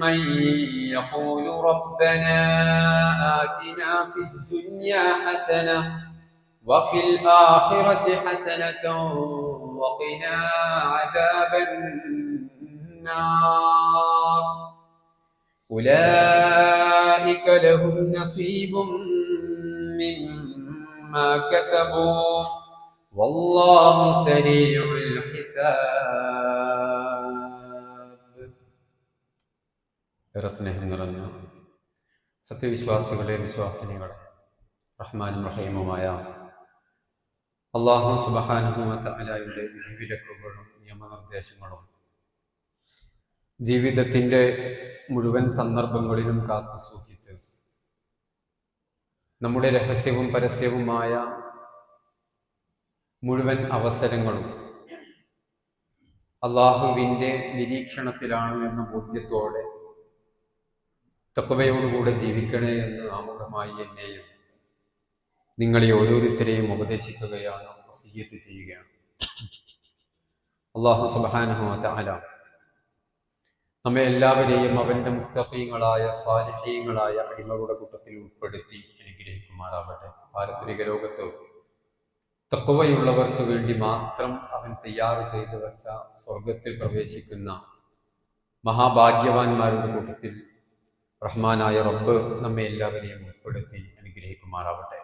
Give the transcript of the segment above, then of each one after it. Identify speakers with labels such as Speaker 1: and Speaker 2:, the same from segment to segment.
Speaker 1: من يقول ربنا آتنا في الدنيا حسنة وفي الآخرة حسنة وقنا عذاب النار. أولئك لهم نصيب مما كسبوا. والله سريع الحساب. ഏറെ സ്നേഹം നിറഞ്ഞ സത്യവിശ്വാസികളെ വിശ്വാസിനികളെ റഹ്മാനും റഹീമുമായ അള്ളാഹു സുബഹാനുഭവത്ത വിധിവിലക്കുകളും നിയമനിർദ്ദേശങ്ങളും ജീവിതത്തിന്റെ മുഴുവൻ സന്ദർഭങ്ങളിലും കാത്തു സൂക്ഷിച്ച് നമ്മുടെ രഹസ്യവും പരസ്യവുമായ മുഴുവൻ അവസരങ്ങളും അള്ളാഹുവിന്റെ നിരീക്ഷണത്തിലാണ് എന്ന ബോധ്യത്തോടെ തക്കവയോടുകൂടെ ജീവിക്കണേ എന്ന് ആമുഖമായി എന്നെയും നിങ്ങളെ ഓരോരുത്തരെയും ഉപദേശിക്കുകയാണ് വസീയത്ത് ചെയ്യുകയാണ്. അള്ളാഹു സുബാനുഹമത്ത അല നമ്മെ എല്ലാവരെയും അവന്റെ മുക്തഫീങ്ങളായ സ്വാലിഹീങ്ങളായ അടിമകളുടെ കൂട്ടത്തിൽ ഉൾപ്പെടുത്തി അനുഗ്രഹിക്കുമാറാവട്ടെ. പാരത്രിക ലോകത്ത് തക്കവയുള്ളവർക്ക് വേണ്ടി മാത്രം അവൻ തയ്യാർ ചെയ്തു വെച്ച സ്വർഗത്തിൽ പ്രവേശിക്കുന്ന മഹാഭാഗ്യവാന്മാരുടെ കൂട്ടത്തിൽ റഹ്മാനായ റബ്ബ് നമ്മെ എല്ലാവരെയും ഉൾപ്പെടുത്തി അനുഗ്രഹിക്കുമാറാവട്ടെ.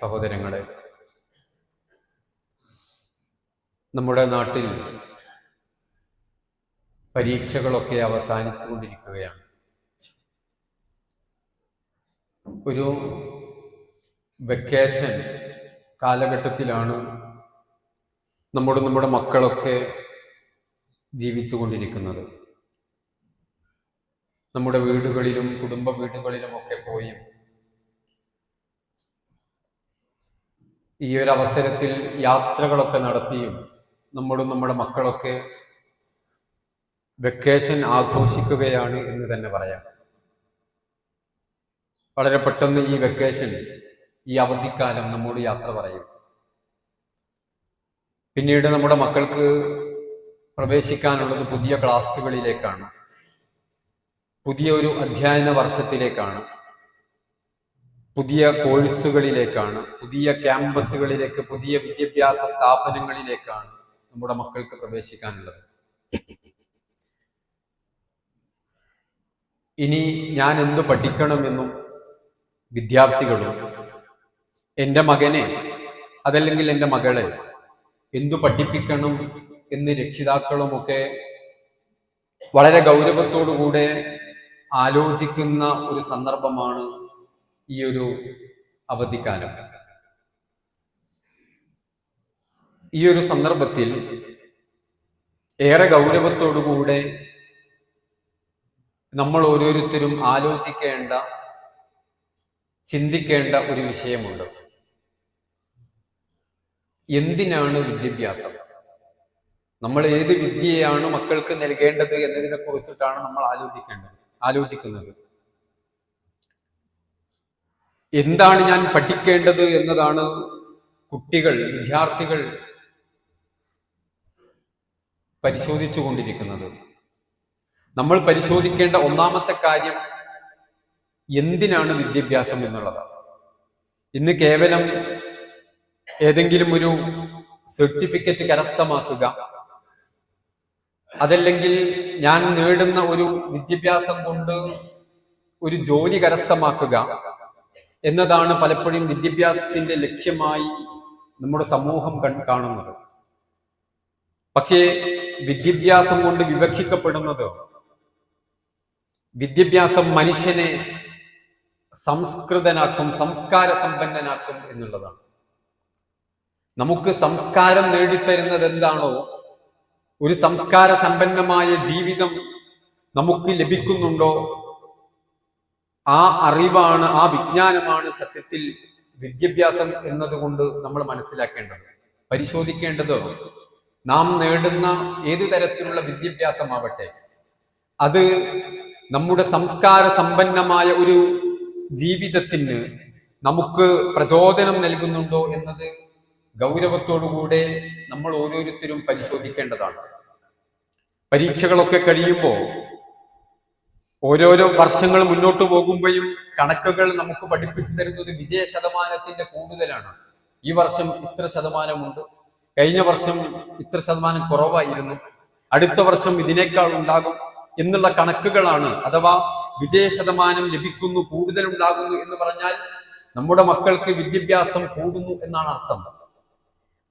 Speaker 1: സഹോദരങ്ങളെ നമ്മുടെ നാട്ടിൽ പരീക്ഷകളൊക്കെ അവസാനിച്ചു കൊണ്ടിരിക്കുകയാണ് ഒരു വെക്കേഷൻ കാലഘട്ടത്തിലാണ് നമ്മുടെ നമ്മുടെ മക്കളൊക്കെ ജീവിച്ചു കൊണ്ടിരിക്കുന്നത് നമ്മുടെ വീടുകളിലും കുടുംബ വീടുകളിലും ഒക്കെ പോയി. ഈ ഒരു അവസരത്തിൽ യാത്രകളൊക്കെ നടത്തിയും നമ്മളും നമ്മുടെ മക്കളൊക്കെ വെക്കേഷൻ ആഘോഷിക്കുകയാണ് എന്ന് തന്നെ പറയാം. വളരെ പെട്ടെന്ന് ഈ വെക്കേഷൻ ഈ അവധിക്കാലം നമ്മോട് യാത്ര പറയും. പിന്നീട് നമ്മുടെ മക്കൾക്ക് പ്രവേശിക്കാനുള്ളത് പുതിയ ക്ലാസ്സുകളിലേക്കാണ് പുതിയ ഒരു അധ്യയന വർഷത്തിലേക്കാണ്. പുതിയ കോഴ്സുകളിലേക്കാണ്. പുതിയ ക്യാമ്പസുകളിലേക്ക് പുതിയ വിദ്യാഭ്യാസ സ്ഥാപനങ്ങളിലേക്കാണ് നമ്മുടെ മക്കൾക്ക് പ്രവേശിക്കാനുള്ളത്. ഇനി ഞാൻ എന്തു പഠിക്കണമെന്നും വിദ്യാർത്ഥികളും എന്റെ മകനെ അതല്ലെങ്കിൽ എന്റെ മകളെ എന്തു പഠിപ്പിക്കണം എന്ന് രക്ഷിതാക്കളുമൊക്കെ വളരെ ഗൗരവത്തോടുകൂടെ ആലോചിക്കുന്ന ഒരു സന്ദർഭമാണ് ഈ ഒരു അവധിക്കാലം. ഈ ഒരു സന്ദർഭത്തിൽ ഏറെ ഗൗരവത്തോടുകൂടെ നമ്മൾ ഓരോരുത്തരും ആലോചിക്കേണ്ട ചിന്തിക്കേണ്ട ഒരു വിഷയമുണ്ട്. എന്തിനാണ് വിദ്യാഭ്യാസം? നമ്മൾ ഏത് വിദ്യയാണ് മക്കൾക്ക് നൽകേണ്ടത് എന്നതിനെ കുറിച്ചിട്ടാണ് നമ്മൾ ആലോചിക്കേണ്ടത്. ആലോചിക്കുന്നത്. എന്താണ് ഞാൻ പഠിക്കേണ്ടത് എന്നതാണ് കുട്ടികൾ വിദ്യാർത്ഥികൾ പരിശോധിച്ചു കൊണ്ടിരിക്കുന്നത് നമ്മൾ പരിശോധിക്കേണ്ട ഒന്നാമത്തെ കാര്യം എന്തിനാണ് വിദ്യാഭ്യാസം എന്നുള്ളത്? ഇന്ന് കേവലം ഏതെങ്കിലും ഒരു സർട്ടിഫിക്കറ്റ് കരസ്ഥമാക്കുക അതല്ലെങ്കിൽ ഞാൻ നേടുന്ന ഒരു വിദ്യാഭ്യാസം കൊണ്ട് ഒരു ജോലി കരസ്ഥമാക്കുക എന്നതാണ് പലപ്പോഴും വിദ്യാഭ്യാസത്തിന്റെ ലക്ഷ്യമായി നമ്മുടെ സമൂഹം കാണുന്നത്. പക്ഷേ വിദ്യാഭ്യാസം കൊണ്ട് വിവക്ഷിക്കപ്പെടുന്നത് വിദ്യാഭ്യാസം മനുഷ്യനെ സംസ്കൃതനാക്കും സംസ്കാര സമ്പന്നനാക്കും എന്നുള്ളതാണ്. നമുക്ക് സംസ്കാരം നേടിത്തരുന്നത് എന്താണോ ഒരു സംസ്കാര സമ്പന്നമായ ജീവിതം നമുക്ക് ലഭിക്കുന്നുണ്ടോ? ആ അറിവാണ് ആ വിജ്ഞാനമാണ് സത്യത്തിൽ വിദ്യാഭ്യാസം എന്നതുകൊണ്ട് നമ്മൾ മനസ്സിലാക്കേണ്ടത്. പരിശോധിക്കേണ്ടത് നാം നേടുന്ന ഏത് തരത്തിലുള്ള വിദ്യാഭ്യാസമാവട്ടെ. അത് നമ്മുടെ സംസ്കാര സമ്പന്നമായ ഒരു ജീവിതത്തിന് നമുക്ക് പ്രചോദനം നൽകുന്നുണ്ടോ എന്നത് ഗൗരവത്തോടുകൂടെ നമ്മൾ ഓരോരുത്തരും പരിശോധിക്കേണ്ടതാണ്. പരീക്ഷകളൊക്കെ കഴിയുമ്പോൾ ഓരോരോ വർഷങ്ങൾ മുന്നോട്ട് പോകുമ്പോഴും കണക്കുകൾ നമുക്ക് പഠിപ്പിച്ചു തരുന്നത് വിജയ ശതമാനത്തിന്റെ കൂടുതലാണ്. ഈ വർഷം ഇത്ര ശതമാനമുണ്ട്. കഴിഞ്ഞ വർഷം ഇത്ര ശതമാനം കുറവായിരുന്നു. അടുത്ത വർഷം ഇതിനേക്കാൾ ഉണ്ടാകും എന്നുള്ള കണക്കുകളാണ് അഥവാ വിജയ ശതമാനം ലഭിക്കുന്നു കൂടുതൽ ഉണ്ടാകുന്നു എന്ന് പറഞ്ഞാൽ നമ്മുടെ മക്കൾക്ക് വിദ്യാഭ്യാസം കൂടുന്നു എന്നാണ് അർത്ഥം.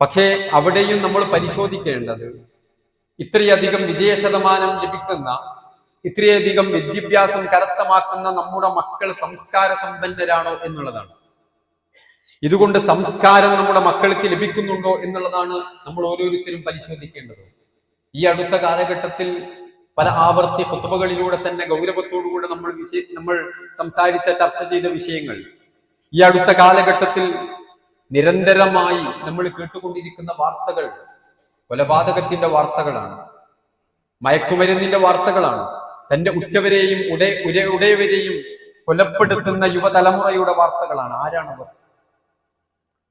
Speaker 1: പക്ഷേ അവിടെയും നമ്മൾ പരിശോധിക്കേണ്ടത് ഇത്രയധികം വിജയ ശതമാനം ലഭിക്കുന്ന ഇത്രയധികം വിദ്യാഭ്യാസം കരസ്ഥമാക്കുന്ന നമ്മുടെ മക്കൾ സംസ്കാര സമ്പന്നരാണോ എന്നുള്ളതാണ്. ഇതുകൊണ്ട് സംസ്കാരം നമ്മുടെ മക്കൾക്ക് ലഭിക്കുന്നുണ്ടോ എന്നുള്ളതാണ് നമ്മൾ ഓരോരുത്തരും പരിശോധിക്കേണ്ടത്. ഈ അടുത്ത കാലഘട്ടത്തിൽ പല ആവർത്തി ഫുത്തുബകളിലൂടെ തന്നെ ഗൗരവത്തോടുകൂടെ നമ്മൾ വിഷയ നമ്മൾ സംസാരിച്ച ചർച്ച ചെയ്ത വിഷയങ്ങൾ. ഈ അടുത്ത കാലഘട്ടത്തിൽ നിരന്തരമായി നമ്മൾ കേട്ടുകൊണ്ടിരിക്കുന്ന വാർത്തകൾ കൊലപാതകത്തിന്റെ വാർത്തകളാണ്. മയക്കുമരുന്നിന്റെ വാർത്തകളാണ്. തന്റെ ഉറ്റവരെയും ഉടേ ഉര- ഉടയവരെയും കൊലപ്പെടുത്തുന്ന യുവതലമുറയുടെ വാർത്തകളാണ്. ആരാണവർ?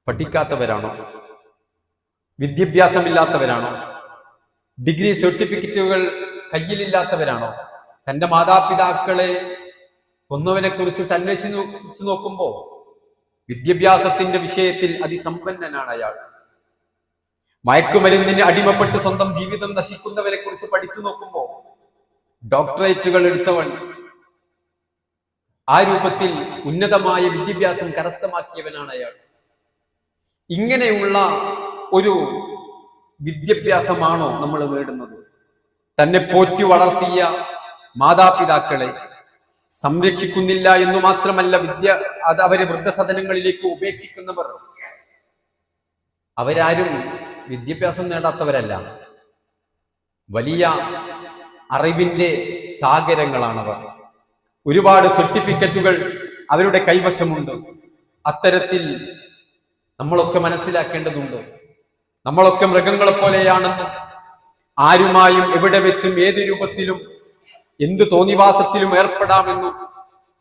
Speaker 1: പഠിക്കാത്തവരാണോ? വിദ്യാഭ്യാസമില്ലാത്തവരാണോ? ഡിഗ്രി സർട്ടിഫിക്കറ്റുകൾ കയ്യിലില്ലാത്തവരാണോ? തന്റെ മാതാപിതാക്കളെ കൊന്നവനെ കുറിച്ചിട്ട് അന്വേഷിച്ചു നോക്കുമ്പോ വിദ്യാഭ്യാസത്തിന്റെ വിഷയത്തിൽ അതിസമ്പന്നനാണ് അയാൾ. മയക്കുമരുന്നിന് അടിമപ്പെട്ട് സ്വന്തം ജീവിതം നശിക്കുന്നവരെ കുറിച്ച് പഠിച്ചു നോക്കുമ്പോൾ ഡോക്ടറേറ്റുകൾ എടുത്തവൻ ആ രൂപത്തിൽ ഉന്നതമായ വിദ്യാഭ്യാസം കരസ്ഥമാക്കിയവനാണ് അയാൾ. ഇങ്ങനെയുള്ള ഒരു വിദ്യാഭ്യാസമാണോ നമ്മൾ നേടുന്നത്? തന്നെ പോറ്റി വളർത്തിയ മാതാപിതാക്കളെ സംരക്ഷിക്കുന്നില്ല എന്ന് മാത്രമല്ല വിദ്യ അത് അവരെ വൃദ്ധസദനങ്ങളിലേക്ക് ഉപേക്ഷിക്കുന്നവർ. അവരാരും വിദ്യാഭ്യാസം നേടാത്തവരല്ല. വലിയ അറിവിന്റെ സാഗരങ്ങളാണവർ. ഒരുപാട് സർട്ടിഫിക്കറ്റുകൾ അവരുടെ കൈവശമുണ്ട്. അത്തരത്തിൽ നമ്മളൊക്കെ മനസ്സിലാക്കേണ്ടതുണ്ട്. നമ്മളൊക്കെ മൃഗങ്ങളെ പോലെയാണെന്ന് ആരുമായും എവിടെ വെച്ചും ഏത് രൂപത്തിലും എന്ത് തോന്നിവാസത്തിലും ഏർപ്പെടാമെന്നും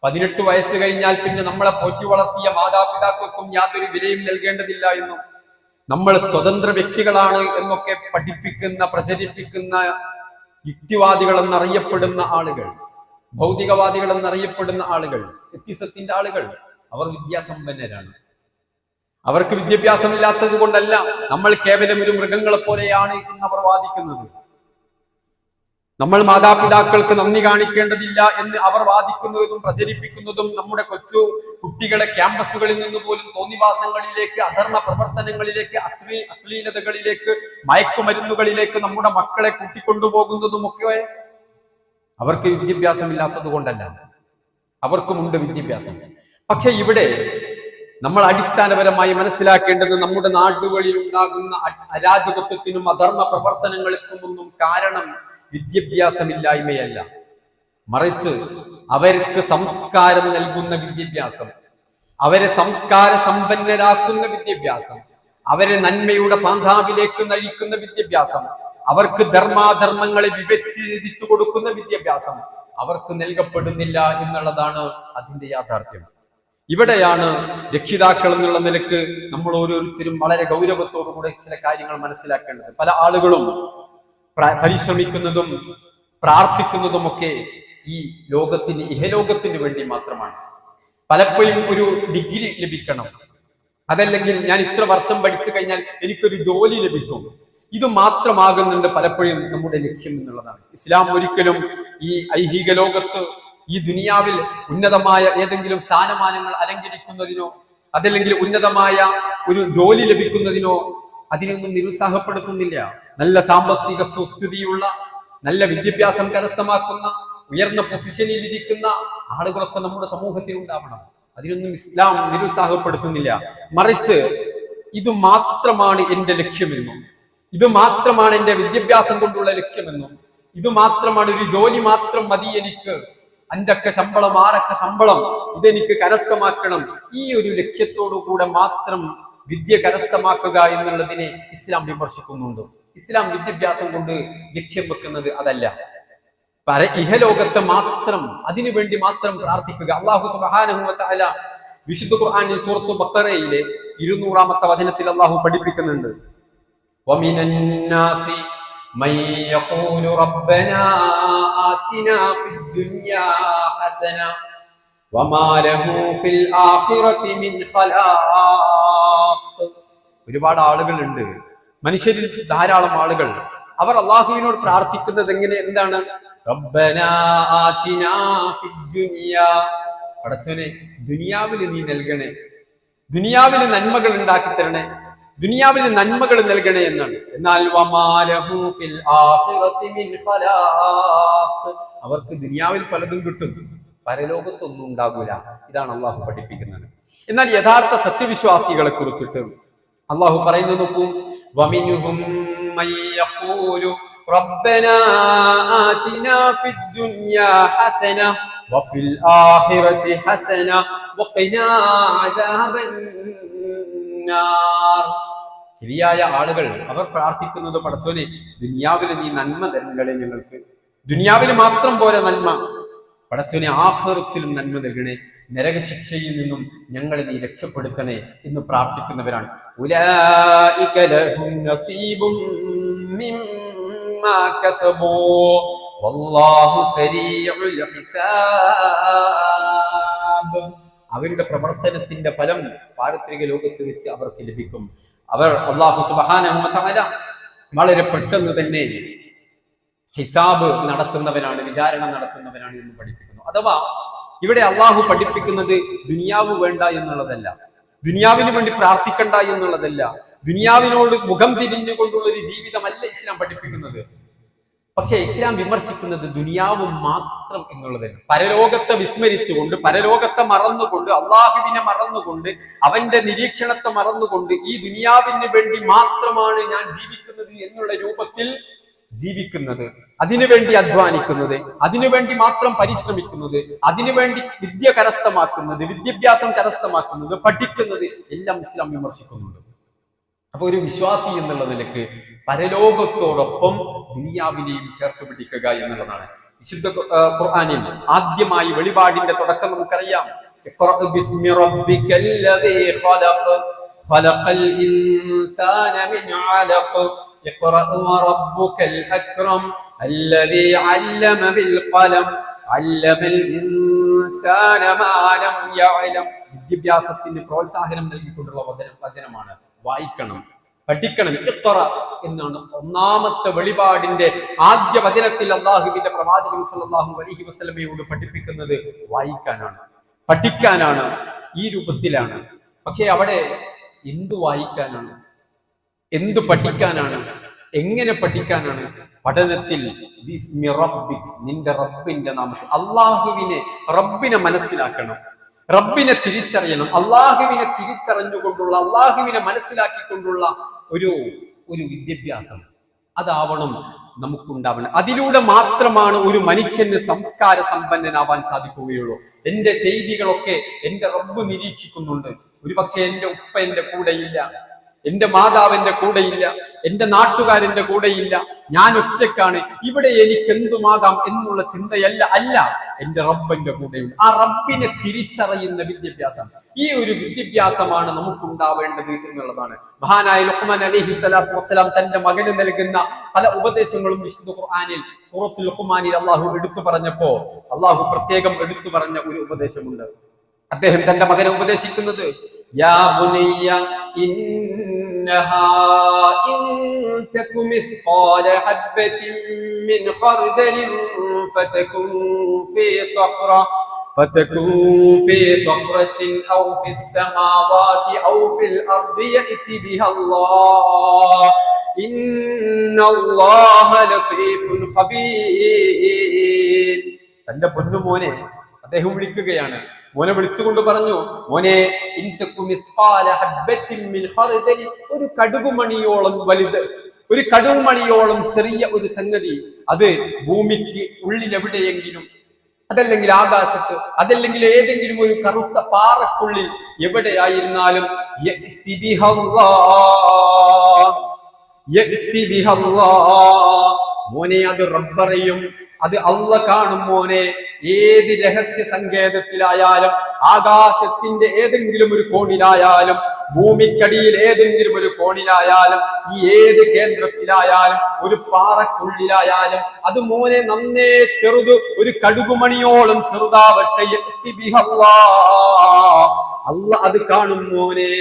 Speaker 1: പതിനെട്ട് വയസ്സ് കഴിഞ്ഞാൽ പിന്നെ നമ്മളെ പോറ്റി വളർത്തിയ മാതാപിതാക്കൾക്കും യാതൊരു വിലയും നൽകേണ്ടതില്ല എന്നും നമ്മൾ സ്വതന്ത്ര വ്യക്തികളാണ് എന്നൊക്കെ പഠിപ്പിക്കുന്ന പ്രചരിപ്പിക്കുന്ന യുക്തിവാദികൾ എന്നറിയപ്പെടുന്ന ആളുകൾ ഭൗതികവാദികൾ എന്നറിയപ്പെടുന്ന ആളുകൾ വ്യത്യസ്തത്തിന്റെ ആളുകൾ അവർ വിദ്യാസമ്പന്നരാണ്. അവർക്ക് വിദ്യാഭ്യാസമില്ലാത്തത് കൊണ്ടല്ല നമ്മൾ കേവലം ഒരു മൃഗങ്ങളെ പോലെയാണ് എന്ന് അവർ വാദിക്കുന്നത്. നമ്മൾ മാതാപിതാക്കൾക്ക് നന്ദി കാണിക്കേണ്ടതില്ല എന്ന് അവർ വാദിക്കുന്നതും പ്രചരിപ്പിക്കുന്നതും നമ്മുടെ കൊച്ചു കുട്ടികളെ ക്യാമ്പസുകളിൽ നിന്ന് പോലും തോന്നിവാസങ്ങളിലേക്ക് അധർമ്മ പ്രവർത്തനങ്ങളിലേക്ക് അശ്ലീ അശ്ലീലതകളിലേക്ക് മയക്കുമരുന്നുകളിലേക്ക് നമ്മുടെ മക്കളെ കൂട്ടിക്കൊണ്ടുപോകുന്നതും ഒക്കെ അവർക്ക് വിദ്യാഭ്യാസമില്ലാത്തത് കൊണ്ടല്ല. അവർക്കുമുണ്ട് വിദ്യാഭ്യാസം. പക്ഷെ ഇവിടെ നമ്മൾ അടിസ്ഥാനപരമായി മനസ്സിലാക്കേണ്ടത് നമ്മുടെ നാടുകളിൽ ഉണ്ടാകുന്ന അരാജകത്വത്തിനും അധർമ്മ പ്രവർത്തനങ്ങൾക്കും ഒന്നും കാരണം വിദ്യാഭ്യാസമില്ലായ്മയല്ല. മറിച്ച് അവർക്ക് സംസ്കാരം നൽകുന്ന വിദ്യാഭ്യാസം അവരെ സംസ്കാര സമ്പന്നരാക്കുന്ന വിദ്യാഭ്യാസം അവരെ നന്മയുടെ പാന്താവിലേക്ക് നയിക്കുന്ന വിദ്യാഭ്യാസം അവർക്ക് ധർമാധർമ്മങ്ങളെ വിഭജിച്ചു കൊടുക്കുന്ന വിദ്യാഭ്യാസം അവർക്ക് നൽകപ്പെടുന്നില്ല എന്നുള്ളതാണ് അതിന്റെ യാഥാർത്ഥ്യം. ഇവിടെയാണ് രക്ഷിതാക്കൾ എന്നുള്ള നിലയ്ക്ക് നമ്മൾ ഓരോരുത്തരും വളരെ ഗൗരവത്തോടു കൂടെ ചില കാര്യങ്ങൾ മനസ്സിലാക്കേണ്ടത്. പല ആളുകളും പരിശ്രമിക്കുന്നതും പ്രാർത്ഥിക്കുന്നതുമൊക്കെ ഈ ലോകത്തിന് ഇഹലോകത്തിന് വേണ്ടി മാത്രമാണ്. പലപ്പോഴും ഒരു ഡിഗ്രി ലഭിക്കണം. അതല്ലെങ്കിൽ ഞാൻ ഇത്ര വർഷം പഠിച്ചു കഴിഞ്ഞാൽ എനിക്കൊരു ജോലി ലഭിക്കും. ഇത് മാത്രമാകുന്നുണ്ട് പലപ്പോഴും നമ്മുടെ ലക്ഷ്യം എന്നുള്ളതാണ്. ഇസ്ലാം ഒരിക്കലും ഈ ഐഹിക ലോകത്ത് ഈ ദുനിയാവിൽ ഉന്നതമായ ഏതെങ്കിലും സ്ഥാനമാനങ്ങൾ അലങ്കരിക്കുന്നതിനോ അതല്ലെങ്കിൽ ഉന്നതമായ ഒരു ജോലി ലഭിക്കുന്നതിനോ അതിനൊന്നും നിരുത്സാഹപ്പെടുത്തുന്നില്ല. നല്ല സാമ്പത്തിക സുസ്ഥിതിയുള്ള നല്ല വിദ്യാഭ്യാസം കരസ്ഥമാക്കുന്ന ഉയർന്ന പൊസിഷനിൽ ഇരിക്കുന്ന ആളുകളൊക്കെ നമ്മുടെ സമൂഹത്തിൽ ഉണ്ടാവണം. അതിനൊന്നും ഇസ്ലാം നിരുത്സാഹപ്പെടുത്തുന്നില്ല. മറിച്ച് ഇത് മാത്രമാണ് എന്റെ ലക്ഷ്യമെന്നും ഇത് മാത്രമാണ് എന്റെ വിദ്യാഭ്യാസം കൊണ്ടുള്ള ലക്ഷ്യമെന്നും ഇത് മാത്രമാണ് ഒരു ജോലി മാത്രം മതി എനിക്ക് അഞ്ചക്ക ശമ്പളം ആറക്ക ശമ്പളം ഇതെനിക്ക് കരസ്ഥമാക്കണം. ഈ ഒരു ലക്ഷ്യത്തോടു കൂടെ മാത്രം വിദ്യ കരസ്ഥമാക്കുക എന്നുള്ളതിനെ ഇസ്ലാം വിമർശിക്കുന്നുണ്ട്. ഇസ്ലാം വിദ്യാഭ്യാസം കൊണ്ട് ലക്ഷ്യം വെക്കുന്നത് അതല്ല പര ഇഹലോകത്തെ മാത്രം അതിനു വേണ്ടി മാത്രം പ്രാർത്ഥിക്കുക അള്ളാഹു സുബ്ഹാനഹു വ തആല വിശുദ്ധ ഖുർആനിൽ സൂറത്തു ബഖറയിലെ ഇരുന്നൂറാമത്തെ വചനത്തിൽ അള്ളാഹു പഠിപ്പിക്കുന്നുണ്ട് ومن الناس من يقول ربنا آتنا في الدنيا حسنة وما له في الآخرة من خلاق ഒരുപാട് ആളുകളുണ്ട് മനുഷ്യരിൽ ധാരാളം ആളുകൾ. അവർ അള്ളാഹുവിനോട് പ്രാർത്ഥിക്കുന്നത് എങ്ങനെ? എന്താണ്. പടച്ചോനെ ദുനിയാവിൽ നീ നൽകണേ. ദുനിയാവിൽ നന്മകൾ ഉണ്ടാക്കി തരണേ. ദുനിയാവിൽ നന്മകൾ നൽകണേ എന്നാണ്. എന്നാൽ. അവർക്ക് ദുനിയാവിൽ പലതും കിട്ടും. പരലോകത്തൊന്നും ഉണ്ടാകൂല. ഇതാണ് അള്ളാഹു പഠിപ്പിക്കുന്നത്. എന്നാൽ യഥാർത്ഥ സത്യവിശ്വാസികളെ കുറിച്ചിട്ട് അള്ളാഹു പറയുന്നത് നോക്കൂ. വമിനുഹും من يقول റബ്ബനാ ആതിനാ في الدنيا ഹസന വഫിൽ ആഖിറതി ഹസന വഖിനാ عذاب النار. ശരിയായ ആളുകൾ അവർ പ്രാർത്ഥിക്കുന്നത് പടച്ചോനെ ദുനിയാവിലെ നീ നന്മ നൽകണേ ഞങ്ങൾക്ക്. ദുനിയാവിൽ മാത്രം പോലെ നന്മ. പടച്ചോനെ ആഹ്ലത്തിലും നന്മ നൽകണേ നരകശിക്ഷയിൽ നിന്നും ഞങ്ങളെ നീ രക്ഷപ്പെടുത്തണേ എന്ന് പ്രാർത്ഥിക്കുന്നവരാണ്. ഉലൈക لهم نصيب مما كسبوا. والله سريع الحساب. അവരുടെ പ്രവർത്തനത്തിന്റെ ഫലം പാരത്രിക ലോകത്ത് വെച്ച് അവർക്ക് ലഭിക്കും. അവർ അള്ളാഹു തആല വളരെ പെട്ടെന്ന് തന്നെ ഹിസാബ് നടത്തുന്നവനാണ് വിചാരണ നടത്തുന്നവനാണ് എന്ന് പഠിപ്പിക്കുന്നു. അഥവാ ഇവിടെ അള്ളാഹു പഠിപ്പിക്കുന്നത് ദുനിയാവ് വേണ്ട എന്നുള്ളതല്ല. ദുനിയാവിന് വേണ്ടി പ്രാർത്ഥിക്കണ്ട എന്നുള്ളതല്ല. ദുനിയാവിനോട് മുഖം തിരിഞ്ഞുകൊണ്ടുള്ള ഒരു ജീവിതമല്ല ഇസ്ലാം പഠിപ്പിക്കുന്നത്. പക്ഷെ ഇസ്ലാം വിമർശിക്കുന്നത് ദുനിയാവ് മാത്രം എന്നുള്ളതല്ല. പരലോകത്തെ വിസ്മരിച്ചുകൊണ്ട് പരലോകത്തെ മറന്നുകൊണ്ട് അള്ളാഹുവിനെ മറന്നുകൊണ്ട് അവന്റെ നിരീക്ഷണത്തെ മറന്നുകൊണ്ട് ഈ ദുനിയാവിന് വേണ്ടി മാത്രമാണ് ഞാൻ ജീവിക്കുന്നത് എന്നുള്ള രൂപത്തിൽ ജീവിക്കുന്നത്. അതിനുവേണ്ടി അധ്വാനിക്കുന്നത് അതിനുവേണ്ടി മാത്രം പരിശ്രമിക്കുന്നത് അതിനുവേണ്ടി വിദ്യ കരസ്ഥമാക്കുന്നത് വിദ്യാഭ്യാസം കരസ്ഥമാക്കുന്നത് പഠിക്കുന്നത് എല്ലാം ഇസ്ലാം വിമർശിക്കുന്നുണ്ട്. അപ്പൊ ഒരു വിശ്വാസി എന്നുള്ള നിലയ്ക്ക് പരലോകത്തോടൊപ്പം ദുനിയാവിനെയും ചേർത്ത് പിടിക്കുക എന്നുള്ളതാണ്. വിശുദ്ധ ഖുർആാനിൽ ആദ്യമായി വെളിപാടിന്റെ തുടക്കം നമുക്കറിയാം. ഖലഖൽ ബിസ്മി മിൻ ലദീ ഖലഖ് ഖലഖൽ ഇൻസാന മിൻ അലഖ് ഇഖ്റഅ വറബ്ബുക്കൽ അക്രം الذي علم بالقلم علم الإنسان ما لم يعلم വിദ്യാഭ്യാസത്തിന് പ്രോത്സാഹനം നൽകിക്കൊണ്ടുള്ള വചന- വചനമാണ് വായിക്കണം പഠിക്കണം ഇഖ്റ എന്നാണ് ഒന്നാമത്തെ വെളിപാടിന്റെ ആദ്യ വചനത്തിൽ അള്ളാഹുവിന്റെ പ്രവാചകൻ സല്ലല്ലാഹു അലൈഹി വസല്ലമയോട് പഠിപ്പിക്കുന്നത് വായിക്കാനാണ് പഠിക്കാനാണ് ഈ രൂപത്തിലാണ് പക്ഷേ അവിടെ എന്തു വായിക്കാനാണ് എന്തു പഠിക്കാനാണ്? എങ്ങനെ പഠിക്കാനാണ്? പഠനത്തിൽ നിന്റെ റബ്ബിന്റെ നാമത്തിൽ അള്ളാഹുവിനെ റബ്ബിനെ മനസ്സിലാക്കണം. റബ്ബിനെ തിരിച്ചറിയണം. അള്ളാഹുവിനെ തിരിച്ചറിഞ്ഞുകൊണ്ടുള്ള അള്ളാഹുവിനെ മനസ്സിലാക്കിക്കൊണ്ടുള്ള ഒരു ഒരു വിദ്യാഭ്യാസം. അതാവണം നമുക്കുണ്ടാവണം. അതിലൂടെ മാത്രമാണ് ഒരു മനുഷ്യന് സംസ്കാര സമ്പന്നനാവാൻ സാധിക്കുകയുള്ളൂ. എന്റെ ചെയ്തികളൊക്കെ എന്റെ റബ്ബ് നിരീക്ഷിക്കുന്നുണ്ട്. ഒരുപക്ഷെ എന്റെ ഉപ്പ എന്റെ കൂടെയില്ല. എന്റെ മാതാവിന്റെ കൂടെയില്ല എന്റെ നാട്ടുകാരന്റെ കൂടെയില്ല ഞാൻ ഒറ്റക്കാണ് ഇവിടെ എനിക്ക് എന്തുമാകാം എന്നുള്ള ചിന്തയല്ല അല്ല എന്റെ റബ്ബന്റെ കൂടെയുണ്ട്. ആ റബ്ബിനെ തിരിച്ചറിയുന്ന വിദ്യാഭ്യാസം. ഈ ഒരു വിദ്യാഭ്യാസമാണ് നമുക്കുണ്ടാവേണ്ടത് എന്നുള്ളതാണ്. മഹാനായ ലുഹ്മാൻ അലഹി സ്വലാത്തു വസ്സലാം തന്റെ മകന് നൽകുന്ന പല ഉപദേശങ്ങളും വിശുദ്ധ ഖുർആാനിൽ സൂറത്തുൽ ലുഹ്മാനിൽ അള്ളാഹു എടുത്തു പറഞ്ഞപ്പോ അള്ളാഹു പ്രത്യേകം എടുത്തു പറഞ്ഞ ഒരു ഉപദേശമുണ്ട്. അദ്ദേഹം തന്റെ മകനെ ഉപദേശിക്കുന്നത് യാ ബുനയ്യ ഇന്നഹാ ഇൻ തകു മിസ്ഖാല ഹബ്ബത്തിൻ മിൻ ഖർദലിൻ ഫതകുൻ ഫീ സഖറ فتكون في صخرة أو في السماوات أو في الأرض يأت بها الله إن الله لطيف خبير തന്റെ പൊന്നുമോനെ അദ്ദേഹം വിളിക്കുകയാണ് മോനെ വിളിച്ചുകൊണ്ട് പറഞ്ഞു മോനെ ഒരു കടുകുമണിയോളം വലുത് ഒരു കടുകുമണിയോളം ചെറിയ ഒരു സംഗതി. അത് ഭൂമിക്ക് ഉള്ളിൽ എവിടെയെങ്കിലും അതല്ലെങ്കിൽ ആകാശത്ത് അതല്ലെങ്കിൽ ഏതെങ്കിലും ഒരു കറുത്ത പാറക്കുള്ളിൽ എവിടെയായിരുന്നാലും മോനെ അത് റബ്ബറയും അത് അള്ള കാണും മോനെ. ഏത് രഹസ്യ സങ്കേതത്തിലായാലും ആകാശത്തിന്റെ ഏതെങ്കിലും ഒരു കോണിലായാലും ഭൂമിക്കടിയിൽ ഏതെങ്കിലും ഒരു കോണിലായാലും ഈ ഏത് കേന്ദ്രത്തിലായാലും ഒരു പാറക്കുള്ളിലായാലും അത് മോനെ നന്നേ ചെറുത് ഒരു കടുകുമണിയോളം ചെറുതാവട്ടെ. അള്ള അത് കാണും മോനെ.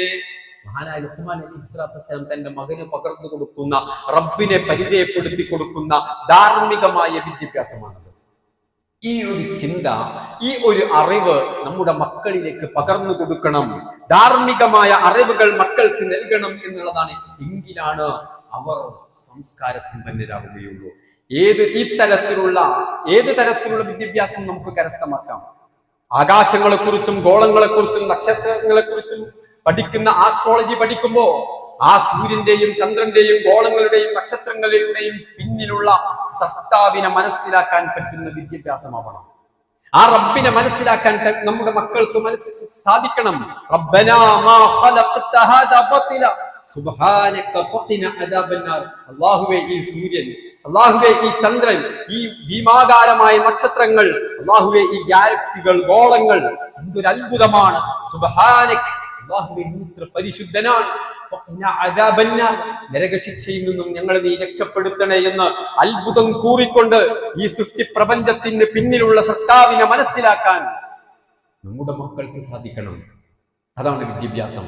Speaker 1: മഹാനായ ലുഖ്മാൻ അലി വസ്സലാം തന്റെ മകന് പകർന്നു കൊടുക്കുന്ന റബ്ബിനെ പരിചയപ്പെടുത്തി കൊടുക്കുന്ന ധാർമ്മികമായ വിദ്യാഭ്യാസമാണത് ഈ ഒരു ചിന്ത ഈ ഒരു അറിവ് നമ്മുടെ മക്കളിലേക്ക് പകർന്നു കൊടുക്കണം. ധാർമ്മികമായ അറിവുകൾ മക്കൾക്ക് നൽകണം എന്നുള്ളതാണ് എങ്കിലാണ് അവർ സംസ്കാര സമ്പന്നരാകുകയുള്ളൂ ഏത് ഈ തരത്തിലുള്ള ഏത് തരത്തിലുള്ള വിദ്യാഭ്യാസം നമുക്ക് കരസ്ഥമാക്കാം? ആകാശങ്ങളെക്കുറിച്ചും ഗോളങ്ങളെക്കുറിച്ചും നക്ഷത്രങ്ങളെക്കുറിച്ചും പഠിക്കുന്ന ആസ്ട്രോളജി പഠിക്കുമ്പോ ആ സൂര്യന്റെയും ചന്ദ്രന്റെയും ഗോളങ്ങളുടെയും നക്ഷത്രങ്ങളുടെയും പിന്നിലുള്ള സത്താവിനെ മനസ്സിലാക്കാൻ പറ്റുന്ന വിദ്യാഭ്യാസമാവണം. ആ റബ്ബിനെ മനസ്സിലാക്കാൻ നമ്മുടെ മക്കൾക്ക് മനസ്സിൽ സാധിക്കണം. അല്ലാഹുവേ ഈ സൂര്യൻ അല്ലാഹുവേ ഈ ചന്ദ്രൻ ഈ ഭീമാകാരമായ നക്ഷത്രങ്ങൾ അല്ലാഹുവേ ഈ ഗാലക്സികൾ ഗോളങ്ങൾ എന്തൊരു അത്ഭുതമാണ് സുബ്ഹാനക അല്ലാഹുവേ മൂത്ര പരിശുദ്ധനാണ്. നരകശിക്ഷയിൽ നിന്നും ഞങ്ങളെ നീ രക്ഷപ്പെടുത്തണേ എന്ന് അത്ഭുതം കൂറിക്കൊണ്ട് ഈ സൃഷ്ടി പ്രപഞ്ചത്തിന് പിന്നിലുള്ള സർക്കാവിനെ മനസ്സിലാക്കാൻ നമ്മുടെ മക്കൾക്ക് സാധിക്കണം. അതാണ് വിദ്യാഭ്യാസം.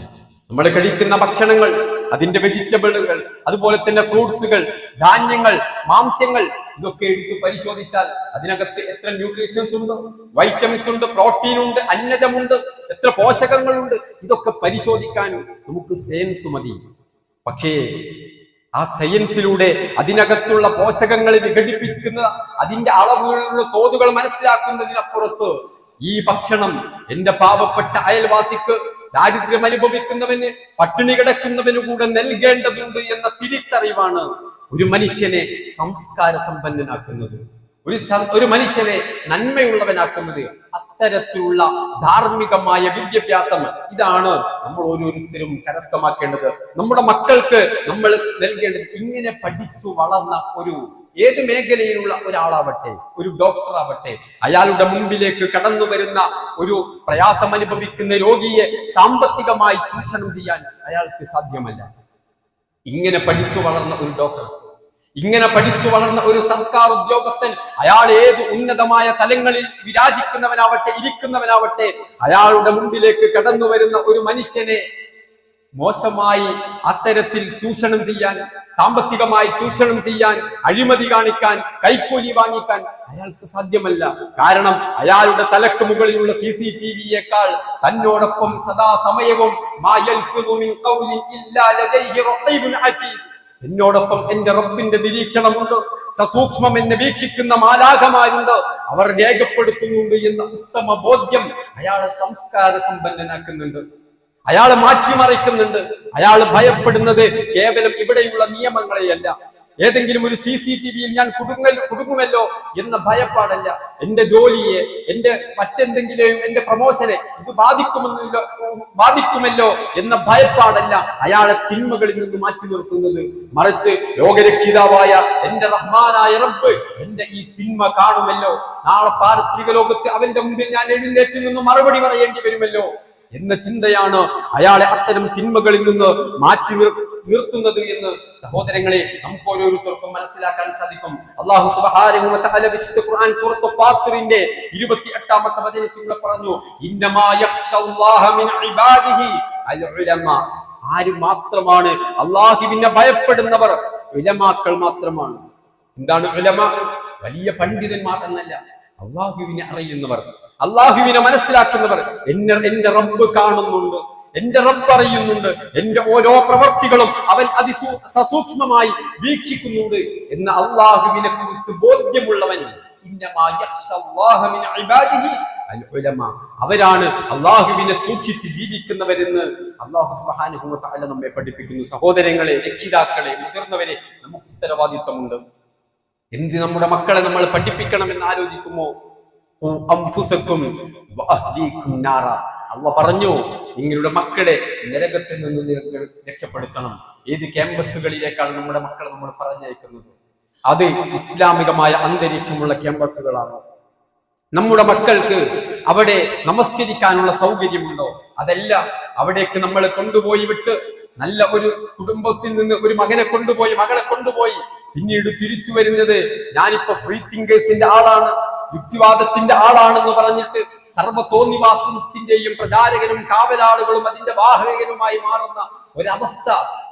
Speaker 1: നമ്മൾ കഴിക്കുന്ന ഭക്ഷണങ്ങൾ അതിന്റെ വെജിറ്റബിളുകൾ അതുപോലെ തന്നെ ഫ്രൂട്ട്സുകൾ ധാന്യങ്ങൾ മാംസ്യങ്ങൾ ഇതൊക്കെ എടുത്ത് പരിശോധിച്ചാൽ അതിനകത്ത് എത്ര ന്യൂട്രീഷൻസ് ഉണ്ട്? വൈറ്റമിൻസ് ഉണ്ട് പ്രോട്ടീൻ ഉണ്ട് അന്നജമുണ്ട് എത്ര പോഷകങ്ങളുണ്ട്? ഇതൊക്കെ പരിശോധിക്കാൻ നമുക്ക് സയൻസ് മതി. പക്ഷേ ആ സയൻസിലൂടെ അതിനകത്തുള്ള പോഷകങ്ങൾ വിഘടിപ്പിക്കുന്ന അതിന്റെ അളവുകളുള്ള തോതുകൾ മനസ്സിലാക്കുന്നതിനപ്പുറത്ത് ഈ ഭക്ഷണം എന്റെ പാവപ്പെട്ട അയൽവാസിക്ക് ദാരിദ്ര്യം അനുഭവിക്കുന്നവന് പട്ടിണി കിടക്കുന്നവന് കൂടെ നൽകേണ്ടതുണ്ട് എന്ന തിരിച്ചറിവാണ് ഒരു മനുഷ്യനെ സംസ്കാര സമ്പന്നനാക്കുന്നത്. ഒരു ഒരു മനുഷ്യനെ നന്മയുള്ളവനാക്കുന്നത് അത്തരത്തിലുള്ള ധാർമ്മികമായ വിദ്യാഭ്യാസം. ഇതാണ് നമ്മൾ ഓരോരുത്തരും കരസ്ഥമാക്കേണ്ടത്. നമ്മുടെ മക്കൾക്ക് നമ്മൾ നൽകേണ്ടത് ഇങ്ങനെ പഠിച്ചു വളർന്ന ഒരു ഏത് മേഖലയിലുള്ള ഒരാളാവട്ടെ ഒരു ഡോക്ടർ ആവട്ടെ അയാളുടെ മുമ്പിലേക്ക് കടന്നു വരുന്ന ഒരു പ്രയാസം അനുഭവിക്കുന്ന രോഗിയെ സാമ്പത്തികമായി ചൂഷണം ചെയ്യാൻ അയാൾക്ക് സാധ്യമല്ല. ഇങ്ങനെ പഠിച്ചു വളർന്ന ഒരു ഡോക്ടർ ഇങ്ങനെ പഠിച്ചു വളർന്ന ഒരു സർക്കാർ ഉദ്യോഗസ്ഥൻ അയാൾ ഏത് ഉന്നതമായ തലങ്ങളിൽ വിരാജിക്കുന്നവനാവട്ടെ ഇരിക്കുന്നവനാവട്ടെ അയാളുടെ മുമ്പിലേക്ക് കടന്നു വരുന്ന ഒരു മനുഷ്യനെ മോശമായി അത്തരത്തിൽ ചൂഷണം ചെയ്യാൻ സാമ്പത്തികമായി ചൂഷണം ചെയ്യാൻ അഴിമതി കാണിക്കാൻ കൈക്കൂലി വാങ്ങിക്കാൻ അയാൾക്ക് സാധ്യമല്ല. കാരണം അയാളുടെ തലക്ക് മുകളിലുള്ള സി സി ടി വിയേക്കാൾ തന്നോടൊപ്പം സദാസമയവും എന്നോടൊപ്പം എന്റെ റബ്ബിന്റെ നിരീക്ഷണമുണ്ട്. സസൂക്ഷ്മം എന്നെ വീക്ഷിക്കുന്ന മാലാഖമാരുണ്ട്. അവർ രേഖപ്പെടുത്തുന്നുണ്ട് എന്ന ഉത്തമ ബോധ്യം അയാളെ സംസ്കാര സമ്പന്നനാക്കുന്നുണ്ട്. അയാളെ മാറ്റിമറിക്കുന്നുണ്ട്. അയാൾ ഭയപ്പെടുന്നത് കേവലം ഇവിടെയുള്ള നിയമങ്ങളെയല്ല. ഏതെങ്കിലും ഒരു സി സി ടി വിയിൽ ഞാൻ കുടുങ്ങൽ കുടുങ്ങുമല്ലോ എന്ന ഭയപ്പാടല്ല. എന്റെ ജോലിയെ എന്റെ മറ്റെന്തെങ്കിലും എന്റെ പ്രമോഷനെ ഇത് ബാധിക്കുമെന്നല്ലോ ബാധിക്കുമല്ലോ എന്ന ഭയപ്പാടല്ല അയാളെ തിന്മകളിൽ നിന്ന് മാറ്റി നിർത്തുന്നത്. മറിച്ച് ലോകരക്ഷിതാവായ എന്റെ റഹ്മാനായ റബ്ബ് എന്റെ ഈ തിന്മ കാണുമല്ലോ. നാളെ പാരിസ്ഥിതിക ലോകത്ത് അവന്റെ മുമ്പിൽ ഞാൻ എഴുന്നേറ്റ് നിന്ന് മറുപടി പറയേണ്ടി വരുമല്ലോ. എന്ന ചിന്തയാണ് അയാളെ അത്തരം തിന്മകളിൽ നിന്ന് മാറ്റി നിർ നിർത്തുന്നത് എന്ന് സഹോദരങ്ങളെ നമുക്ക് ഓരോരുത്തർക്കും മനസ്സിലാക്കാൻ സാധിക്കും. അള്ളാഹു വിശുദ്ധ ഖുർആൻ സൂറത്ത് ഫാത്തിറിന്റെ 28ാമത്തെ വചനത്തിൽ പറഞ്ഞു ഇന്നമാ യഖ്ഷല്ലാഹ മിൻ ഇബാദിഹി അൽ ഉലമ ആര് മാത്രമാണ് അള്ളാഹുവിനെ ഭയപ്പെടുന്നവർ? ഉലമാക്കൾ മാത്രമാണ്. എന്താണ് ഉലമ? വലിയ പണ്ഡിതന്മാർ എന്നല്ല അള്ളാഹുവിനെ അറിയുന്നവർ. അള്ളാഹുവിനെ മനസ്സിലാക്കുന്നവർ എന്നെ എന്റെ റബ്ബ് കാണുന്നുണ്ട് എന്റെ റബ്ബ് അറിയുന്നുണ്ട് എന്റെ ഓരോ പ്രവർത്തികളും അവൻ അതിസൂ സസൂക്ഷ്മമായി വീക്ഷിക്കുന്നുണ്ട് എന്ന അള്ളാഹുവിനെ കുറിച്ച് ബോധ്യമുള്ളവൻ. അവരാണ് അള്ളാഹുവിനെ സൂക്ഷിച്ച് ജീവിക്കുന്നവരെന്ന് അള്ളാഹു തആല നമ്മെ പഠിപ്പിക്കുന്നു. സഹോദരങ്ങളെ രക്ഷിതാക്കളെ മുതിർന്നവരെ നമുക്ക് ഉത്തരവാദിത്തമുണ്ട് എന്ത് നമ്മുടെ മക്കളെ നമ്മൾ പഠിപ്പിക്കണമെന്ന് ആലോചിക്കുമോ? അള്ള പറഞ്ഞു നിങ്ങളുടെ മക്കളെ നരകത്തിൽ നിന്ന് നിങ്ങൾ രക്ഷപ്പെടുത്തണം. ഏത് ക്യാമ്പസുകളിലേക്കാണ് നമ്മുടെ മക്കളെ നമ്മൾ പറഞ്ഞയക്കുന്നത്? അത് ഇസ്ലാമികമായ അന്തരീക്ഷമുള്ള ക്യാമ്പസുകളാണ്. നമ്മുടെ മക്കൾക്ക് അവിടെ നമസ്കരിക്കാനുള്ള സൗകര്യമുണ്ടോ? അതല്ല അവിടേക്ക് നമ്മൾ കൊണ്ടുപോയി വിട്ട് നല്ല ഒരു കുടുംബത്തിൽ നിന്ന് ഒരു മകനെ കൊണ്ടുപോയി മകളെ കൊണ്ടുപോയി. പിന്നീട് തിരിച്ചു വരുന്നത് ഞാനിപ്പോ ഫ്രീ തിങ്കേഴ്സിന്റെ ആളാണ്. യുക്തിവാദത്തിന്റെ ആളാണെന്ന് പറഞ്ഞിട്ട് സർവത്തോന്നിവാസത്തിന്റെയും പ്രചാരകനും കാവലാളുകളും അതിന്റെ വാഹകനുമായി മാറുന്ന ഒരവസ്ഥ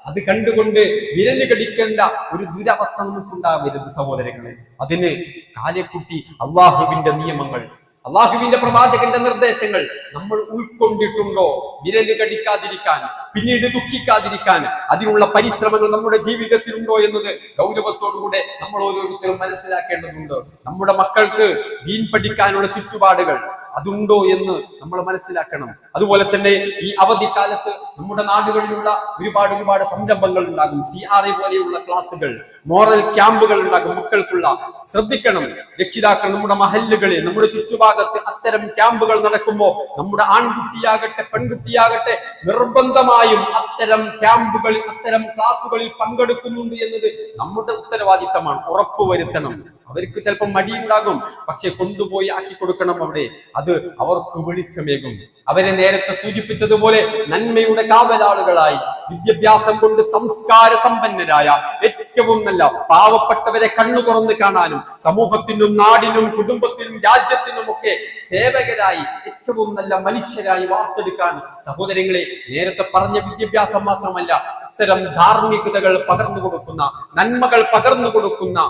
Speaker 1: അത് കണ്ടുകൊണ്ട് വിരൽ കടിക്കേണ്ട ഒരു ദുരവസ്ഥ നമുക്കുണ്ടാവരുത് സഹോദരങ്ങളെ. അതിന് കാലേക്കുട്ടി അള്ളാഹുവിന്റെ നിയമങ്ങൾ അള്ളാഹുവിന്റെ പ്രവാചകന്റെ നിർദ്ദേശങ്ങൾ നമ്മൾ ഉൾക്കൊണ്ടിട്ടുണ്ടോ? വിരൽ കടിക്കാതിരിക്കാൻ പിന്നീട് ദുഃഖിക്കാതിരിക്കാൻ അതിനുള്ള പരിശ്രമങ്ങൾ നമ്മുടെ ജീവിതത്തിലുണ്ടോ എന്നത് ഗൗരവത്തോടുകൂടെ നമ്മൾ ഓരോരുത്തരും മനസ്സിലാക്കേണ്ടതുണ്ട്. നമ്മുടെ മക്കൾക്ക് ദീൻ പഠിക്കാനുള്ള ചുറ്റുപാടുകൾ അതുണ്ടോ എന്ന് നമ്മൾ മനസ്സിലാക്കണം. അതുപോലെ തന്നെ ഈ അവധിക്കാലത്ത് നമ്മുടെ നാടുകളിലുള്ള ഒരുപാട് ഒരുപാട് സംരംഭങ്ങൾ ഉണ്ടാകും. സി ആർ ഐ പോലെയുള്ള ക്ലാസ്സുകൾ മോറൽ ക്യാമ്പുകൾ ഉണ്ടാകും. മക്കൾക്കുള്ള ശ്രദ്ധിക്കണം. രക്ഷിതാക്കൾ നമ്മുടെ മഹല്ലുകളിൽ നമ്മുടെ ചുറ്റുഭാഗത്ത് അത്തരം ക്യാമ്പുകൾ നടക്കുമ്പോൾ നമ്മുടെ ആൺകുട്ടിയാകട്ടെ പെൺകുട്ടിയാകട്ടെ നിർബന്ധമായും അത്തരം ക്യാമ്പുകളിൽ അത്തരം ക്ലാസ്സുകളിൽ പങ്കെടുക്കുന്നുണ്ട് എന്നത് നമ്മുടെ ഉത്തരവാദിത്തമാണ്. ഉറപ്പുവരുത്തണം അവർക്ക് ചിലപ്പോൾ മടിയുണ്ടാകും. പക്ഷെ കൊണ്ടുപോയി ആക്കി കൊടുക്കണം അവിടെ. അത് അവർക്ക് വെളിച്ചമേകും. അവരെ നേരത്തെ സൂചിപ്പിച്ചതുപോലെ നന്മയുടെ കാവലാളുകളായി വിദ്യാഭ്യാസം കൊണ്ട് സംസ്കാര സമ്പന്നരായ ഏറ്റവും നല്ല പാവപ്പെട്ടവരെ കണ്ണു തുറന്ന് കാണാനും സമൂഹത്തിനും നാടിനും കുടുംബത്തിനും രാജ്യത്തിനും ഒക്കെ സേവകരായി ഏറ്റവും നല്ല മനുഷ്യരായി വാർത്തെടുക്കാൻ സഹോദരങ്ങളെ നേരത്തെ പറഞ്ഞ വിദ്യാഭ്യാസം മാത്രമല്ല ഇത്തരം ധാർമ്മികതകൾ പകർന്നു കൊടുക്കുന്ന നന്മകൾ പകർന്നു കൊടുക്കുന്ന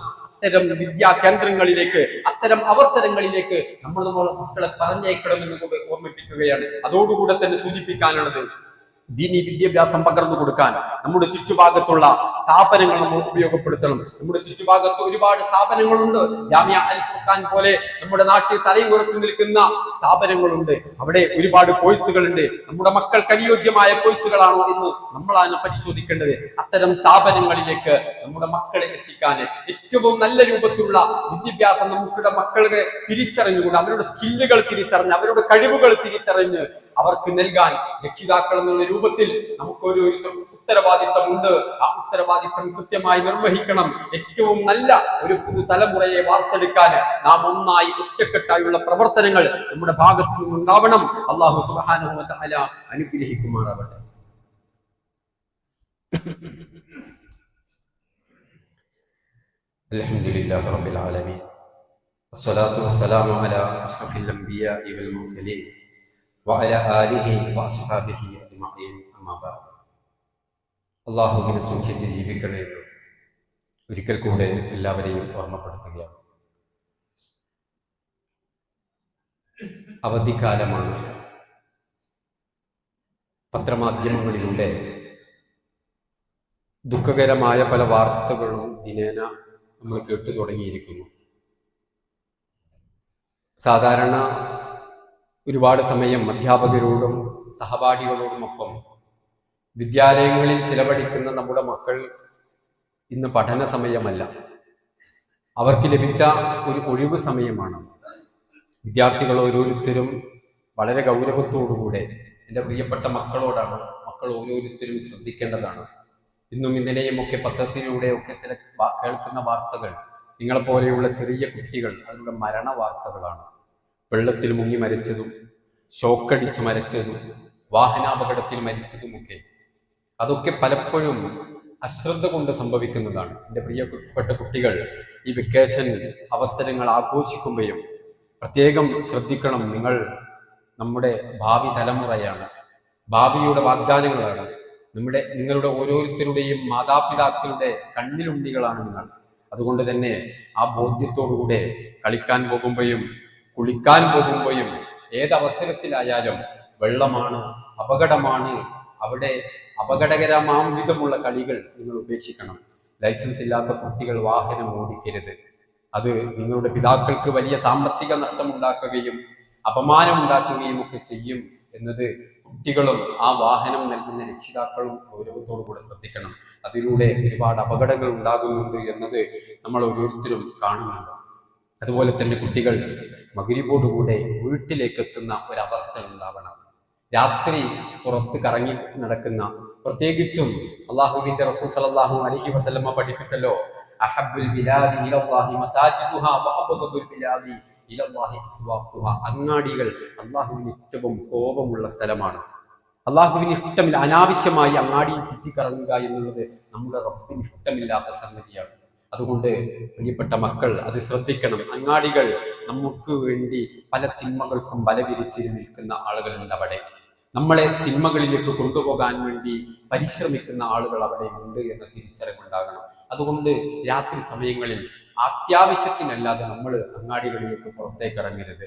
Speaker 1: അത്തരം വിദ്യാ കേന്ദ്രങ്ങളിലേക്ക് അത്തരം അവസരങ്ങളിലേക്ക് നമ്മൾ നമ്മളെ മക്കളെ പറഞ്ഞേക്കണമെന്ന് ഓർമ്മിപ്പിക്കുകയാണ്. അതോടുകൂടെ തന്നെ സൂചിപ്പിക്കാനുള്ളത് ദീനി വിദ്യാഭ്യാസം പകർന്നു കൊടുക്കാൻ നമ്മുടെ ചുറ്റുഭാഗത്തുള്ള സ്ഥാപനങ്ങൾ നമ്മൾ ഉപയോഗപ്പെടുത്തണം. നമ്മുടെ ചുറ്റുഭാഗത്ത് ഒരുപാട് സ്ഥാപനങ്ങളുണ്ട്. ജാമ്യ അൽ ഫുർഖാൻ പോലെ നമ്മുടെ നാട്ടിൽ തലയും നിൽക്കുന്ന സ്ഥാപനങ്ങളുണ്ട്. അവിടെ ഒരുപാട് കോഴ്സുകളുണ്ട്. നമ്മുടെ മക്കൾക്ക് അനുയോജ്യമായ കോഴ്സുകളാണോ എന്ന് നമ്മളാണ് പരിശോധിക്കേണ്ടത്. അത്തരം സ്ഥാപനങ്ങളിലേക്ക് നമ്മുടെ മക്കളെ എത്തിക്കാൻ ഏറ്റവും നല്ല രൂപത്തിലുള്ള വിദ്യാഭ്യാസം നമുക്കുടെ മക്കളെ തിരിച്ചറിഞ്ഞുകൊണ്ട് അവരുടെ സ്കില്ലുകൾ തിരിച്ചറിഞ്ഞ് അവരുടെ കഴിവുകൾ തിരിച്ചറിഞ്ഞ് അവർക്ക് നൽകാൻ രക്ഷിതാക്കൾ എന്നുള്ള രൂപത്തിൽ നമുക്കൊരു ഒരു ഉത്തരവാദിത്തമുണ്ട് ആ ഉത്തരവാദിത്തം കൃത്യമായി നിർവഹിക്കണം ഏറ്റവും നല്ല ഒരു പുതു തലമുറയെ വാർത്തെടുക്കാൻ നാം ഒന്നായി ഒറ്റക്കെട്ടായുള്ള പ്രവർത്തനങ്ങൾ നമ്മുടെ ഭാഗത്തു നിന്നുണ്ടാവണം അള്ളാഹു സുബ്ഹാനഹു വ തആല അനുഗ്രഹിക്കുമാറാവട്ടെ الحمد لله رب العالمين الصلاة والسلام على أشرف الأنبياء والمرسلين വഅല ആലിഹി വഅസ്ഹാബിഹി അജ്മഈൻ അമ്മാ ബഅദ് അള്ളാഹുവിനെ സൂക്ഷിച്ച് ജീവിക്കണമെന്ന് ഒരിക്കൽ കൂടെ എല്ലാവരെയും ഓർമ്മപ്പെടുത്തുകയാണ്. അവധിക്കാലമാണ്. പത്രമാധ്യമങ്ങളിലൂടെ ദുഃഖകരമായ പല വാർത്തകളും ദിനേന നമ്മൾ കേട്ടു തുടങ്ങിയിരിക്കുന്നു. സാധാരണ ഒരുപാട് സമയം അധ്യാപകരോടും സഹപാഠികളോടുമൊപ്പം വിദ്യാലയങ്ങളിൽ ചിലവഴിക്കുന്ന നമ്മുടെ മക്കൾ ഇന്ന് പഠന സമയമല്ല. അവർക്ക് ലഭിച്ച ഒരു ഒഴിവ് സമയമാണ്. വിദ്യാർത്ഥികൾ ഓരോരുത്തരും വളരെ ഗൗരവത്തോടുകൂടെ എന്റെ പ്രിയപ്പെട്ട മക്കളോടാണ് മക്കൾ ഓരോരുത്തരും ശ്രദ്ധിക്കേണ്ടതാണ്. ഇന്നും ഇന്നലെയും ഒക്കെ പത്രത്തിലൂടെ ഒക്കെ ചില കേൾക്കുന്ന വാർത്തകൾ നിങ്ങളെപ്പോലെയുള്ള ചെറിയ കുട്ടികൾ അതിലുള്ള മരണ വാർത്തകളാണ് വെള്ളത്തിൽ മുങ്ങി മരിച്ചതും ഷോക്കടിച്ച് മരിച്ചതും വാഹനാപകടത്തിൽ മരിച്ചതുമൊക്കെ. അതൊക്കെ പലപ്പോഴും അശ്രദ്ധ കൊണ്ട് സംഭവിക്കുന്നതാണ്. എന്റെ പ്രിയപ്പെട്ട കുട്ടികൾ ഈ വെക്കേഷൻ അവസരങ്ങൾ ആഘോഷിക്കുമ്പോഴും പ്രത്യേകം ശ്രദ്ധിക്കണം. നിങ്ങൾ നമ്മുടെ ഭാവി തലമുറയാണ്. ഭാവിയുടെ വാഗ്ദാനങ്ങളാണ്. നമ്മുടെ നിങ്ങളുടെ ഓരോരുത്തരുടെയും മാതാപിതാക്കളുടെ കണ്ണിലുണ്ണികളാണ് നിങ്ങൾ. അതുകൊണ്ട് തന്നെ ആ ബോധ്യത്തോടുകൂടെ കളിക്കാൻ പോകുമ്പോഴും കുളിക്കാൻ പോകുമ്പോഴും ഏതവസരത്തിലായാലും വെള്ളമാണ് അപകടമാണ്. അവിടെ അപകടകരമാം വിധമുള്ള കളികൾ നിങ്ങൾ ഉപേക്ഷിക്കണം. ലൈസൻസ് ഇല്ലാത്ത കുട്ടികൾ വാഹനം ഓടിക്കരുത്. അത് നിങ്ങളുടെ പിതാക്കൾക്ക് വലിയ സാമ്പത്തിക നഷ്ടമുണ്ടാക്കുകയും അപമാനം ഉണ്ടാക്കുകയും ഒക്കെ ചെയ്യും എന്നത് കുട്ടികളും ആ വാഹനം നൽകുന്ന രക്ഷിതാക്കളും ഗൗരവത്തോടു കൂടെ ശ്രദ്ധിക്കണം. അതിലൂടെ ഒരുപാട് അപകടങ്ങൾ ഉണ്ടാകുന്നുണ്ട് എന്നത് നമ്മൾ ഓരോരുത്തരും കാണുന്നുണ്ട്. അതുപോലെ തന്നെ കുട്ടികൾ മകരിപ്പോടുകൂടെ വീട്ടിലേക്ക് എത്തുന്ന ഒരവസ്ഥ ഉണ്ടാവണം. രാത്രി പുറത്ത് കറങ്ങി നടക്കുന്ന പ്രത്യേകിച്ചും അള്ളാഹുവിന്റെ റസൂൽ സല്ലല്ലാഹു അലഹി വസല്ലമ പഠിപ്പിച്ചല്ലോ അങ്ങാടികൾ അള്ളാഹുവിന് ഏറ്റവും കോപമുള്ള സ്ഥലമാണ്. അള്ളാഹുവിന് ഇഷ്ടമില്ല അനാവശ്യമായി അങ്ങാടിയിൽ ചുറ്റിക്കറങ്ങുക എന്നുള്ളത് നമ്മുടെ റബ്ബിന് ഇഷ്ടമില്ലാത്ത സംഗതിയാണ്. അതുകൊണ്ട് പ്രിയപ്പെട്ട മക്കൾ അത് ശ്രദ്ധിക്കണം. അങ്ങാടികൾ നമുക്ക് വേണ്ടി പല തിന്മകൾക്കും വലവിരിച്ച് നിൽക്കുന്ന ആളുകളുണ്ട് അവിടെ. നമ്മളെ തിന്മകളിലേക്ക് കൊണ്ടുപോകാൻ വേണ്ടി പരിശ്രമിക്കുന്ന ആളുകൾ അവിടെ ഉണ്ട് എന്ന തിരിച്ചറിവുണ്ടാകണം. അതുകൊണ്ട് രാത്രി സമയങ്ങളിൽ അത്യാവശ്യത്തിനല്ലാതെ നമ്മൾ അങ്ങാടികളിലേക്ക് പുറത്തേക്ക് ഇറങ്ങരുത്.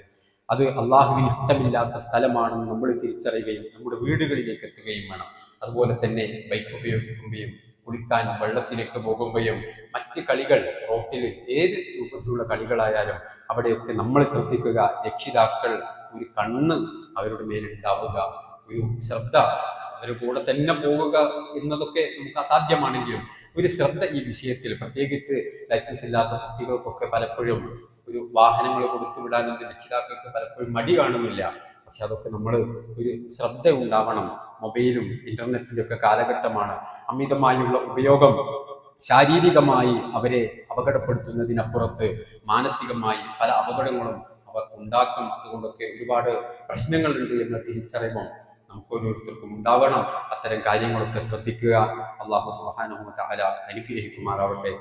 Speaker 1: അത് അള്ളാഹുവിന് ഇഷ്ടമില്ലാത്ത സ്ഥലമാണെന്ന് നമ്മൾ തിരിച്ചറിയുകയും നമ്മുടെ വീടുകളിലേക്ക് എത്തുകയും വേണം. അതുപോലെ തന്നെ ബൈക്ക് ഉപയോഗിക്കുമ്പോഴും കുളിക്കാൻ വെള്ളത്തിലേക്ക് പോകുമ്പോഴും മറ്റ് കളികൾ റോട്ടിൽ ഏത് രൂപത്തിലുള്ള കളികളായാലും അവിടെയൊക്കെ നമ്മൾ ശ്രദ്ധിക്കുക. രക്ഷിതാക്കൾ ഒരു കണ്ണ് അവരുടെ മേലുണ്ടാവുക. ഒരു ശ്രദ്ധ അവരുടെ കൂടെ തന്നെ പോവുക എന്നതൊക്കെ നമുക്ക് അസാധ്യമാണെങ്കിലും ഒരു ശ്രദ്ധ ഈ വിഷയത്തിൽ പ്രത്യേകിച്ച് ലൈസൻസ് ഇല്ലാത്ത കുട്ടികൾക്കൊക്കെ പലപ്പോഴും ഒരു വാഹനങ്ങൾ കൊടുത്തു വിടാനൊന്നും രക്ഷിതാക്കൾക്ക് പലപ്പോഴും മടി കാണുന്നില്ല. പക്ഷെ അതൊക്കെ നമ്മൾ ഒരു ശ്രദ്ധ ഉണ്ടാവണം. മൊബൈലും ഇന്റർനെറ്റിന്റെ ഒക്കെ കാലഘട്ടമാണ്. അമിതമായുള്ള ഉപയോഗം ശാരീരികമായി അവരെ അപകടപ്പെടുത്തുന്നതിനപ്പുറത്ത് മാനസികമായി പല അപകടങ്ങളും അവർ ഉണ്ടാക്കും. അതുകൊണ്ടൊക്കെ ഒരുപാട് പ്രശ്നങ്ങളുണ്ട് എന്ന തിരിച്ചറിവും നമുക്ക് ഓരോരുത്തർക്കും ഉണ്ടാവണം. അത്തരം കാര്യങ്ങളൊക്കെ ശ്രദ്ധിക്കുക. അള്ളാഹു തആല അനുഗ്രഹിക്കുമാറാവട്ടെ.